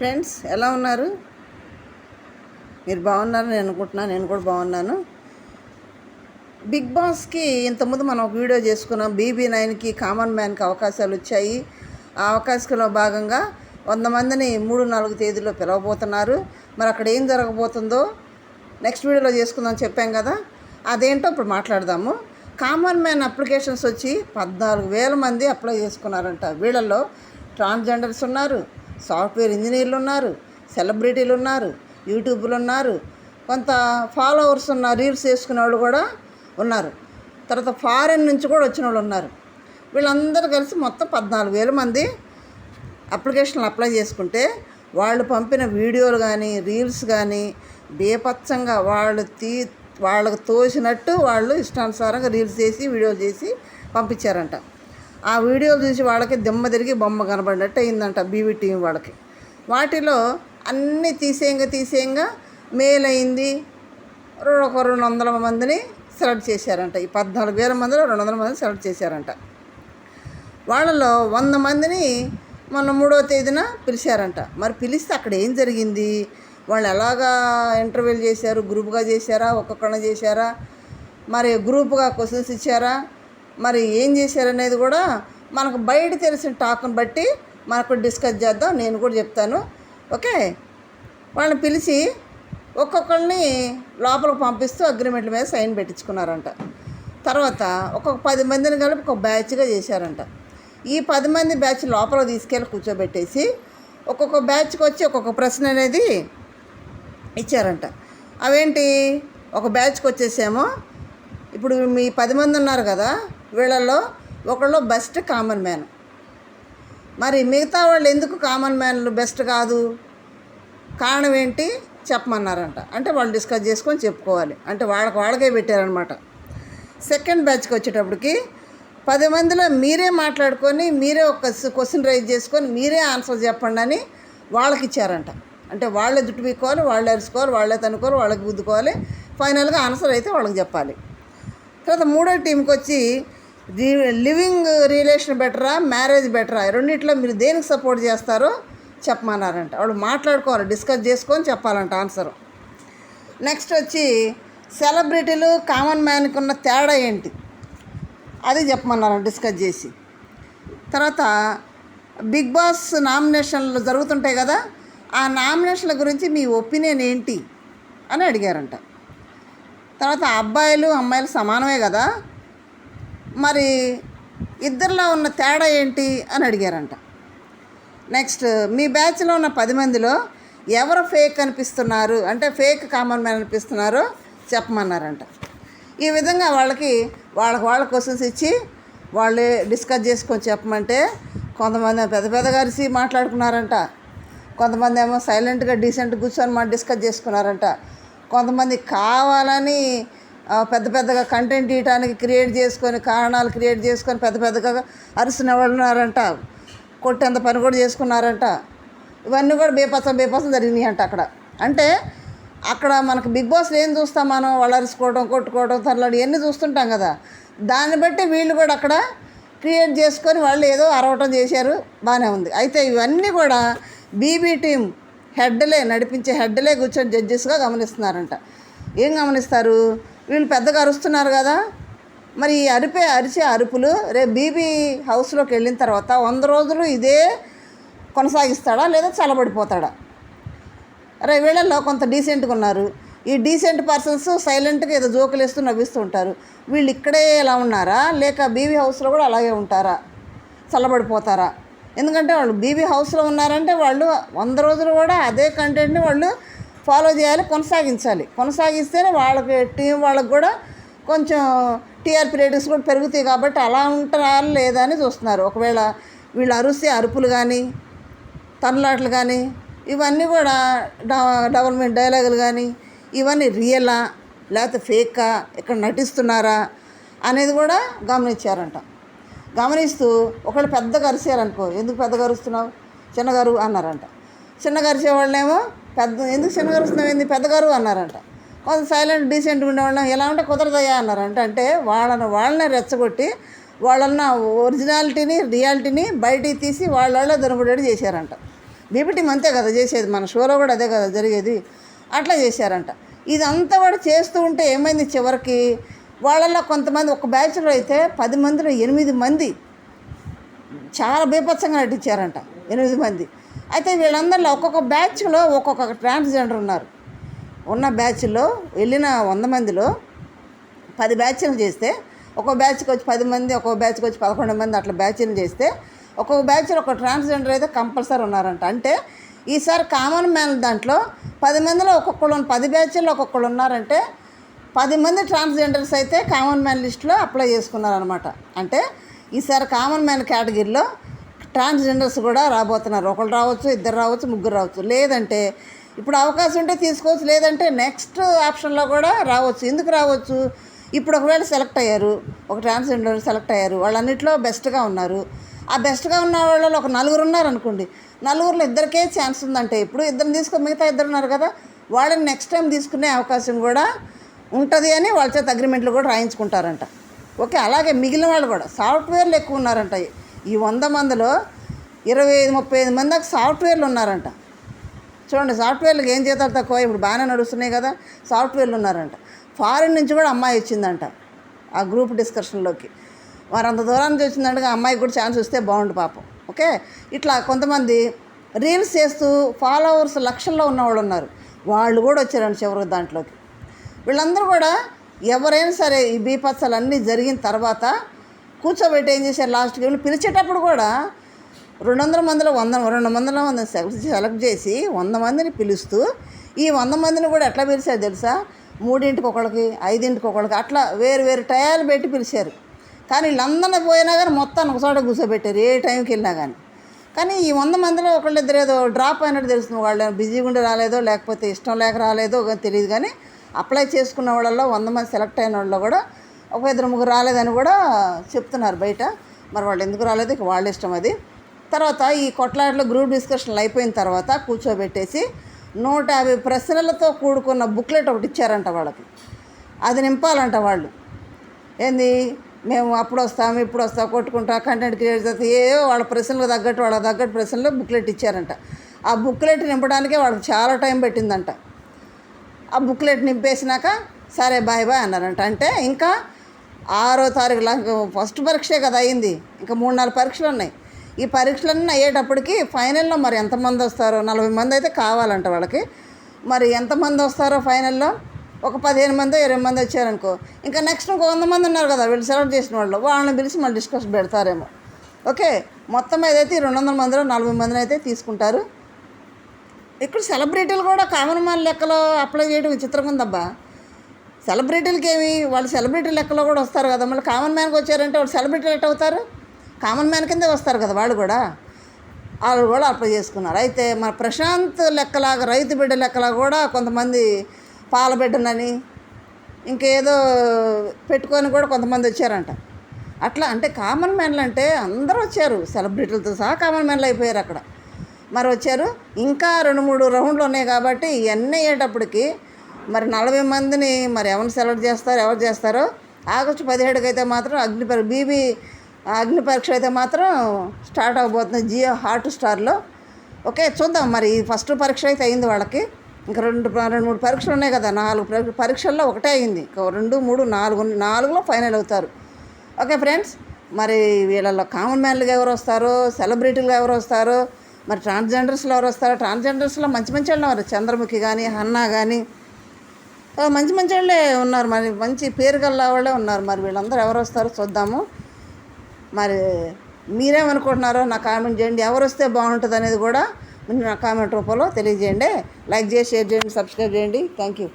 Friends ఎలా ఉన్నారు? మీరు బాగున్నారని నేను అనుకుంటున్నాను నేను కూడా బాగున్నాను. బిగ్ బాస్కి ఇంతకుముందు మనం ఒక వీడియో చేసుకున్నాం. బీబీ నైన్కి కామన్ మ్యాన్కి అవకాశాలు వచ్చాయి. ఆ అవకాశంలో భాగంగా వంద మందిని మూడు నాలుగు తేదీలో పిలవబోతున్నారు. మరి అక్కడ ఏం జరగబోతుందో నెక్స్ట్ వీడియోలో చేసుకుందాం చెప్పాం కదా. అదేంటో ఇప్పుడు మాట్లాడదాము. కామన్ మ్యాన్ అప్లికేషన్స్ వచ్చి పద్నాలుగు వేల మంది అప్లై చేసుకున్నారంట. వీళ్ళల్లో ట్రాన్స్జెండర్స్ ఉన్నారు. సాఫ్ట్వేర్ ఇంజనీర్లు ఉన్నారు సెలబ్రిటీలు ఉన్నారు యూట్యూబ్లు ఉన్నారు కొంత ఫాలోవర్స్ ఉన్న రీల్స్ చేసుకునే వాళ్ళు కూడా ఉన్నారు. తర్వాత ఫారెన్ నుంచి కూడా వచ్చిన వాళ్ళు ఉన్నారు. వీళ్ళందరూ కలిసి మొత్తం పద్నాలుగు వేల మంది అప్లికేషన్లు అప్లై చేసుకుంటే వాళ్ళు పంపిన వీడియోలు కానీ రీల్స్ కానీ బేపచ్చంగా వాళ్ళు తీ వాళ్ళకు తోసినట్టు వాళ్ళు ఇష్టానుసారంగా రీల్స్ చేసి వీడియోలు చేసి పంపించారంట. ఆ వీడియోలు చూసి వాళ్ళకి దిమ్మ తిరిగి బొమ్మ కనబడినట్టు అయిందంట బీవీ టీం వాళ్ళకి. వాటిలో అన్నీ తీసేయంగా తీసేయంగా మేల్ అయింది. ఒక రెండు వందల మందిని సెలెక్ట్ చేశారంట. ఈ పద్నాలుగు వేల మందిలో రెండు వందల మందిని సెలెక్ట్ చేశారంట. వాళ్ళలో వంద మందిని మొన్న మూడో తేదీన పిలిచారంట. మరి పిలిస్తే అక్కడ ఏం జరిగింది? వాళ్ళు ఎలాగా ఇంటర్వ్యూలు చేశారు? గ్రూప్గా చేశారా? ఒక్కొక్కరిని చేశారా? మరి గ్రూప్గా క్వశ్చన్స్ ఇచ్చారా? మరి ఏం చేశారనేది కూడా మనకు బయట తెలిసిన టాక్ని బట్టి మనకు డిస్కస్ చేద్దాం. నేను కూడా చెప్తాను. ఓకే? వాళ్ళని పిలిచి ఒక్కొక్కరిని లోపలికి పంపిస్తూ అగ్రిమెంట్ల మీద సైన్ పెట్టించుకున్నారంట. తర్వాత ఒక్కొక్క పది మందిని కలిపి ఒక బ్యాచ్గా చేశారంట. ఈ పది మంది బ్యాచ్ లోపల తీసుకెళ్ళి కూర్చోబెట్టేసి ఒక్కొక్క బ్యాచ్కి వచ్చి ఒక్కొక్క ప్రశ్న అనేది ఇచ్చారంట. అవేంటి? ఒక బ్యాచ్కి వచ్చేసేమో ఇప్పుడు మీ పది మంది ఉన్నారు కదా వీళ్ళల్లో ఒకళ్ళు బెస్ట్ కామన్ మ్యాన్. మరి మిగతా వాళ్ళు ఎందుకు కామన్ మ్యాన్లు బెస్ట్ కాదు? కారణం ఏంటి? చెప్పమన్నారంట. అంటే వాళ్ళు డిస్కస్ చేసుకొని చెప్పుకోవాలి. అంటే వాళ్ళకి వాళ్ళకే పెట్టారనమాట సెకండ్ బ్యాచ్కి వచ్చేటప్పటికి పది మందిలో మీరే మాట్లాడుకొని మీరే ఒక క్వశ్చన్ రైజ్ చేసుకొని మీరే ఆన్సర్ చెప్పండి అని వాళ్ళకి ఇచ్చారంట. అంటే వాళ్ళే జుట్టు పీక్కోవాలి వాళ్ళే అరుచుకోవాలి వాళ్ళే తనుకోవాలి వాళ్ళకి గుద్దుకోవాలి ఫైనల్గా ఆన్సర్ అయితే వాళ్ళకి చెప్పాలి. తర్వాత మూడో టీంకి వచ్చి లివింగ్ రిలేషన్ బెటరా మ్యారేజ్ బెటరా? రెండిట్లో మీరు దేనికి సపోర్ట్ చేస్తారో చెప్పమన్నారంట. వాళ్ళు మాట్లాడుకోవాలి డిస్కస్ చేసుకొని చెప్పాలంట ఆన్సర్. నెక్స్ట్ వచ్చి సెలబ్రిటీలు కామన్ మ్యాన్కి ఉన్న తేడా ఏంటి? అది చెప్పమన్నారు డిస్కస్ చేసి. తర్వాత బిగ్ బాస్ నామినేషన్లు జరుగుతుంటాయి కదా ఆ నామినేషన్ల గురించి మీ ఒపీనియన్ ఏంటి అని అడిగారంట. తర్వాత అబ్బాయిలు అమ్మాయిలు సమానమే కదా మరి ఇద్దరిలో ఉన్న తేడా ఏంటి అని అడిగారంట. నెక్స్ట్ మీ బ్యాచ్లో ఉన్న పది మందిలో ఎవరు ఫేక్ అనిపిస్తున్నారు? అంటే ఫేక్ కామన్ మ్యాన్ అనిపిస్తున్నారో చెప్పమన్నారంట. ఈ విధంగా వాళ్ళకి వాళ్ళకి వాళ్ళ క్వశ్చన్స్ ఇచ్చి వాళ్ళే డిస్కస్ చేసుకొని చెప్పమంటే కొంతమంది పెద్ద పెద్ద కలిసి మాట్లాడుకున్నారంట. కొంతమంది ఏమో సైలెంట్గా డీసెంట్ కూర్చొని మా డిస్కస్ చేసుకున్నారంట. కొంతమంది కావాలని పెద్ద పెద్దగా కంటెంట్ ఇవ్వడానికి క్రియేట్ చేసుకొని కారణాలు క్రియేట్ చేసుకొని పెద్ద పెద్దగా అరిసిన ఉన్నారంట. కొట్టేంత పని కూడా చేసుకున్నారంట. ఇవన్నీ కూడా బేపత్సం బేపత్సం జరిగినాయి అంట అక్కడ. అంటే అక్కడ మనకు బిగ్ బాస్లో ఏం చూస్తాం మనం? వాళ్ళు అరుచుకోవడం కొట్టుకోవడం తరలాడు ఇవన్నీ చూస్తుంటాం కదా. దాన్ని బట్టి వీళ్ళు కూడా అక్కడ క్రియేట్ చేసుకొని వాళ్ళు ఏదో అరవటం చేశారు బాగానే ఉంది. అయితే ఇవన్నీ కూడా బీబీ టీం హెడ్లే నడిపించే హెడ్లే కూర్చొని జడ్జెస్గా గమనిస్తున్నారంట. ఏం గమనిస్తారు? వీళ్ళు పెద్దగా అరుస్తున్నారు కదా. మరి ఈ అరిపే అరిచే అరుపులు రేపు బీబీ హౌస్లోకి వెళ్ళిన తర్వాత వంద రోజులు ఇదే కొనసాగిస్తాడా లేదా చల్లబడిపోతాడా? అరే వీళ్ళల్లో కొంత డీసెంట్గా ఉన్నారు. ఈ డీసెంట్ పర్సన్స్ సైలెంట్గా ఏదో జోకులు వేస్తూ నవ్విస్తూ ఉంటారు. వీళ్ళు ఇక్కడే ఎలా ఉన్నారా? లేక బీబీ హౌస్లో కూడా అలాగే ఉంటారా? చల్లబడిపోతారా? ఎందుకంటే వాళ్ళు బీబీ హౌస్లో ఉన్నారంటే వాళ్ళు వంద రోజులు కూడా అదే కంటెంట్ని వాళ్ళు ఫాలో చేయాలి కొనసాగించాలి. కొనసాగిస్తేనే వాళ్ళకి టీం వాళ్ళకి కూడా కొంచెం టీఆర్పీ రేటింగ్స్ కూడా పెరుగుతాయి కాబట్టి అలా ఉంటారా లేదా అని చూస్తున్నారు. ఒకవేళ వీళ్ళు అరుస్తే అరుపులు కానీ తన్నులాటలు కానీ ఇవన్నీ కూడా డ- డెవలప్మెంట్ డైలాగులు కానీ ఇవన్నీ రియలా లేకపోతే ఫేకా ఇక్కడ నటిస్తున్నారా అనేది కూడా గమనించారంట. గమనిస్తూ ఒకళ్ళు పెద్దగా అరిసారనుకో ఎందుకు పెద్దగా అరుస్తున్నావు? చిన్నగారు అన్నారంట. చిన్నగా అరిసే వాళ్ళేమో పెద్ద ఎందుకు చిన్నగరుస్తున్నావు ఏంది పెద్దగారు అన్నారంట. కొంత సైలెంట్ డీసెంట్గా ఉండేవాళ్ళం. ఎలా ఉంటే కుదరదయ్యా అన్నారంట. అంటే వాళ్ళని వాళ్ళనే రెచ్చగొట్టి వాళ్ళన్న ఒరిజినాలిటీని రియాలిటీని బయటికి తీసి వాళ్ళ దొరబడేది చేశారంట. బీపీటీ అంతే కదా చేసేది. మన షోలో కూడా అదే కదా జరిగేది. అట్లా చేశారంట. ఇదంతా కూడా చేస్తూ ఉంటే ఏమైంది చివరికి? వాళ్ళల్లో కొంతమంది ఒక బ్యాచ్లో అయితే పది మందిలో ఎనిమిది మంది చాలా బీభత్సంగా నటించారంట. ఎనిమిది మంది. అయితే వీళ్ళందరిలో ఒక్కొక్క బ్యాచ్లో ఒక్కొక్క ట్రాన్స్జెండర్ ఉన్నారు. ఉన్న బ్యాచ్లో వెళ్ళిన వంద మందిలో పది బ్యాచ్లు చేస్తే ఒక్కో బ్యాచ్కి వచ్చి పది మంది ఒక్కో బ్యాచ్కి వచ్చి పదకొండు మంది అట్లా బ్యాచ్లు చేస్తే ఒక్కొక్క బ్యాచ్లో ఒక ట్రాన్స్జెండర్ అయితే కంపల్సరీ ఉన్నారంట. అంటే ఈసారి కామన్ మ్యాన్ దాంట్లో పది మందిలో ఒక్కొక్కరు పది బ్యాచ్ల్లో ఒక్కొక్కరు ఉన్నారంటే పది మంది ట్రాన్స్జెండర్స్ అయితే కామన్ మ్యాన్ లిస్ట్లో అప్లై చేసుకున్నారనమాట అంటే ఈసారి కామన్ మ్యాన్ కేటగిరీలో ట్రాన్స్జెండర్స్ కూడా రాబోతున్నారు. ఒకళ్ళు రావచ్చు ఇద్దరు రావచ్చు ముగ్గురు రావచ్చు. లేదంటే ఇప్పుడు అవకాశం ఉంటే తీసుకోవచ్చు లేదంటే నెక్స్ట్ ఆప్షన్లో కూడా రావచ్చు. ఎందుకు రావచ్చు? ఇప్పుడు ఒకవేళ సెలెక్ట్ అయ్యారు ఒక ట్రాన్స్జెండర్ సెలెక్ట్ అయ్యారు వాళ్ళన్నింటిలో బెస్ట్గా ఉన్నారు. ఆ బెస్ట్గా ఉన్న వాళ్ళలో ఒక నలుగురు ఉన్నారు అనుకోండి. నలుగురిలో ఇద్దరికే ఛాన్స్ ఉందంటే ఇప్పుడు ఇద్దరిని తీసుకో మిగతా ఇద్దరు ఉన్నారు కదా వాళ్ళని నెక్స్ట్ టైం తీసుకునే అవకాశం కూడా ఉంటుంది అని వాళ్ళ చేత అగ్రిమెంట్లు కూడా రాయించుకుంటారంట. ఓకే అలాగే మిగిలిన వాళ్ళు కూడా సాఫ్ట్వేర్లు ఎక్కువ ఉన్నారంట. ఈ వంద మందిలో ఇరవై ఐదు ముప్పై ఐదు మంది దాకా సాఫ్ట్వేర్లు ఉన్నారంట. చూడండి సాఫ్ట్వేర్లకు ఏం చేతారు తక్కువ? ఇప్పుడు బాగానే నడుస్తున్నాయి కదా సాఫ్ట్వేర్లు ఉన్నారంట. ఫారిన్ నుంచి కూడా అమ్మాయి వచ్చిందంట ఆ గ్రూప్ డిస్కషన్లోకి. వారు అంత దూరం నుంచి వచ్చిందంటే అమ్మాయికి కూడా ఛాన్స్ వస్తే బాగుండు పాపం. ఓకే? ఇట్లా కొంతమంది రీల్స్ చేస్తూ ఫాలోవర్స్ లక్షల్లో ఉన్నవాళ్ళు ఉన్నారు. వాళ్ళు కూడా వచ్చారండి చివరి దాంట్లోకి. వీళ్ళందరూ కూడా ఎవరైనా సరే ఈ బీపత్సలు అన్నీ జరిగిన తర్వాత కూర్చోబెట్టి ఏం చేశారు లాస్ట్కి వీళ్ళు పిలిచేటప్పుడు కూడా రెండు వందల మందిలో వంద రెండు వందల వంద సెలెక్ట్ సెలెక్ట్ చేసి వంద మందిని పిలుస్తూ ఈ వంద మందిని కూడా ఎట్లా పిలిచారు తెలుసా? మూడింటికి ఒకళ్ళకి ఐదింటికి ఒకళ్ళకి అట్లా వేరు వేరు టయాలు పెట్టి పిలిచారు. కానీ వీళ్ళందరినీ పోయినా కానీ మొత్తాన్ని ఒకచోట కూర్చోబెట్టారు ఏ టైంకి వెళ్ళినా కానీ. కానీ ఈ వంద మందిలో ఒకళ్ళిద్దరు ఏదో డ్రాప్ అయినట్టు తెలుస్తుంది వాళ్ళు బిజీగా ఉండి రాలేదో లేకపోతే ఇష్టం లేక రాలేదో తెలియదు. కానీ అప్లై చేసుకున్న వాళ్ళలో వంద మంది సెలెక్ట్ అయిన వాళ్ళు కూడా ఒక ఇద్దరు ముగ్గురు రాలేదని కూడా చెప్తున్నారు బయట. మరి వాళ్ళు ఎందుకు రాలేదు? ఇక వాళ్ళ ఇష్టం అది. తర్వాత ఈ కొట్లాటలో గ్రూప్ డిస్కషన్లు అయిపోయిన తర్వాత కూర్చోబెట్టేసి నూట యాభై ప్రశ్నలతో కూడుకున్న బుక్లెట్ ఒకటి ఇచ్చారంట వాళ్ళకి. అది నింపాలంట వాళ్ళు. ఏంది? మేము అప్పుడు వస్తాం ఇప్పుడు వస్తాం కొట్టుకుంటా కంటెంట్ క్రియేట్ చేస్తే ఏవో వాళ్ళ ప్రశ్నలకు తగ్గట్టు వాళ్ళకి తగ్గట్టు ప్రశ్నలు బుక్లెట్ ఇచ్చారంట. ఆ బుక్లెట్ నింపడానికే వాళ్ళకి చాలా టైం పెట్టిందంట. ఆ బుక్లెట్ నింపేసినాక సరే బాయ్ బాయ్ అన్నారంట. అంటే ఇంకా ఆరో తారీఖు లా- ఫస్ట్ పరీక్షే కదా అయింది. ఇంకా మూడు నాలుగు పరీక్షలు ఉన్నాయి. ఈ పరీక్షలన్నీ అయ్యేటప్పటికి ఫైనల్లో మరి ఎంతమంది వస్తారో నలభై మంది అయితే కావాలంట వాళ్ళకి. మరి ఎంతమంది వస్తారో ఫైనల్లో? ఒక పదిహేను మంది ఇరవై మంది వచ్చారనుకో. ఇంకా నెక్స్ట్ ఇంకో వంద మంది ఉన్నారు కదా వీళ్ళు సెలెక్ట్ చేసిన వాళ్ళు. వాళ్ళని పిలిచి మళ్ళీ డిస్కస్ పెడతారేమో. ఓకే? మొత్తం ఏదైతే ఈ రెండు వందల మందిలో నలభై మందిని అయితే తీసుకుంటారు. ఇక్కడ సెలబ్రిటీలు కూడా కామన్ మ్యాన్ లెక్కలో అప్లై చేయడం విచిత్రంగా ఉందబ్బా. సెలబ్రిటీలకి ఏమి వాళ్ళు సెలబ్రిటీ లెక్కలో కూడా వస్తారు కదా. మళ్ళీ కామన్ మ్యాన్కి వచ్చారంటే వాళ్ళు సెలబ్రిటీలు ఎట్ అవుతారు? కామన్ మ్యాన్ కిందే వస్తారు కదా వాళ్ళు కూడా. వాళ్ళు కూడా అప్లై చేసుకున్నారు. అయితే మన ప్రశాంత్ లెక్కలాగా రైతు బిడ్డ లెక్కలా కూడా కొంతమంది పాల బిడ్డనని ఇంకేదో పెట్టుకొని కూడా కొంతమంది వచ్చారంట. అట్లా అంటే కామన్ మ్యాన్లు అంటే అందరూ వచ్చారు. సెలబ్రిటీలతో సహా కామన్ మ్యాన్లు అయిపోయారు అక్కడ. మరి వచ్చారు. ఇంకా రెండు మూడు రౌండ్లు ఉన్నాయి కాబట్టి ఇవన్నీ అయ్యేటప్పటికి మరి నలభై మందిని మరి ఎవరిని సెలెక్ట్ చేస్తారో ఎవరు చేస్తారో ఆగస్టు పదిహేడుకి అయితే మాత్రం అగ్ని బీబీ అగ్ని పరీక్ష అయితే మాత్రం స్టార్ట్ అవబోతుంది జియో హాట్ స్టార్లో. ఓకే చూద్దాం మరి ఈ ఫస్ట్ పరీక్ష అయితే అయింది వాళ్ళకి. ఇంకా రెండు రెండు మూడు పరీక్షలు ఉన్నాయి కదా నాలుగు పరీక్షల్లో ఒకటే అయింది. రెండు మూడు నాలుగు నాలుగులో ఫైనల్ అవుతారు. ఓకే ఫ్రెండ్స్ మరి వీళ్ళలో కామన్ మ్యాన్లుగా ఎవరు వస్తారో సెలబ్రిటీలుగా ఎవరు వస్తారో మరి ట్రాన్స్జెండర్స్లో ఎవరు వస్తారో ట్రాన్స్జెండర్స్లో మంచి మంచి వాళ్ళు ఉన్నారు. చంద్రముఖి కానీ హన్నా కానీ మంచి మంచి వాళ్ళే ఉన్నారు మరి. మంచి పేరు గల్ల వాళ్ళే ఉన్నారు మరి. వీళ్ళందరూ ఎవరు వస్తారో చూద్దాము. మరి మీరేమనుకుంటున్నారో నా కామెంట్ చేయండి. ఎవరు వస్తే బాగుంటుంది అనేది కూడా మీరు నా కామెంట్ రూపంలో తెలియజేయండి. లైక్ చేసి షేర్ చేయండి సబ్స్క్రైబ్ చేయండి. Thank you.